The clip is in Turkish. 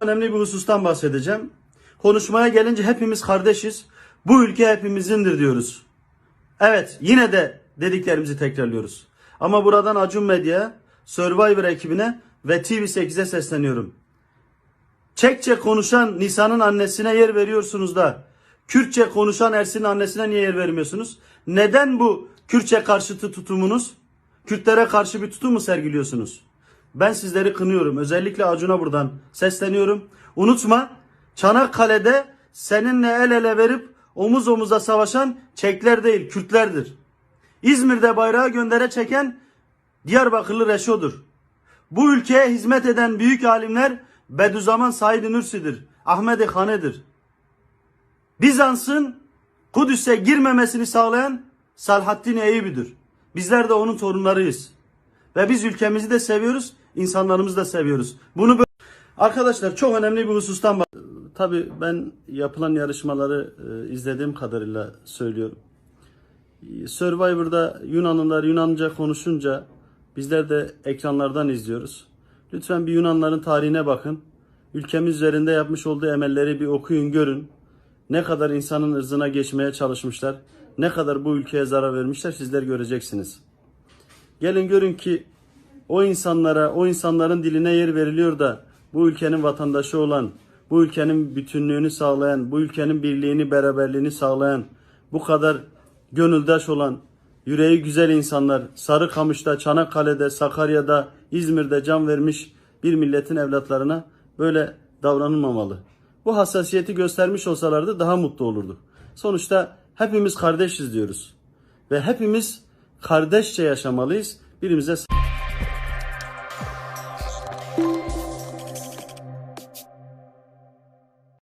önemli bir husustan bahsedeceğim. Konuşmaya gelince hepimiz kardeşiz. Bu ülke hepimizindir diyoruz. Evet yine de dediklerimizi tekrarlıyoruz. Ama buradan Acun Medya, Survivor ekibine ve TV8'e sesleniyorum. Çekçe konuşan Nisa'nın annesine yer veriyorsunuz da Kürtçe konuşan Ersin'in annesine niye yer vermiyorsunuz? Neden bu Kürtçe karşıtı tutumunuz? Kürtlere karşı bir tutum mu sergiliyorsunuz? Ben sizleri kınıyorum. Özellikle Acun'a buradan sesleniyorum. Unutma Çanakkale'de seninle el ele verip omuz omuza savaşan Çekler değil Kürtlerdir. İzmir'de bayrağı göndere çeken Diyarbakırlı Reşo'dur. Bu ülkeye hizmet eden büyük alimler Bediüzzaman Said Nursi'dir. Ahmet-i Hane'dir. Bizans'ın Kudüs'e girmemesini sağlayan Salahaddin Eyyubi'dir. Bizler de onun torunlarıyız. Ve biz ülkemizi de seviyoruz, insanlarımızı da seviyoruz. Bunu böyle... Arkadaşlar çok önemli bir husustan bak. Tabii ben yapılan yarışmaları e, izlediğim kadarıyla söylüyorum. Survivor'da Yunanlılar Yunanca konuşunca bizler de ekranlardan izliyoruz. Lütfen bir Yunanların tarihine bakın. Ülkemiz üzerinde yapmış olduğu emelleri bir okuyun görün. Ne kadar insanın ırzına geçmeye çalışmışlar. Ne kadar bu ülkeye zarar vermişler sizler göreceksiniz. Gelin görün ki o insanlara, o insanların diline yer veriliyor da bu ülkenin vatandaşı olan, bu ülkenin bütünlüğünü sağlayan, bu ülkenin birliğini, beraberliğini sağlayan, bu kadar gönüldaş olan, yüreği güzel insanlar Sarıkamış'ta, Çanakkale'de, Sakarya'da, İzmir'de can vermiş bir milletin evlatlarına böyle davranılmamalı. Bu hassasiyeti göstermiş olsalardı daha mutlu olurduk. Sonuçta hepimiz kardeşiz diyoruz. Ve hepimiz kardeşçe yaşamalıyız. Birimize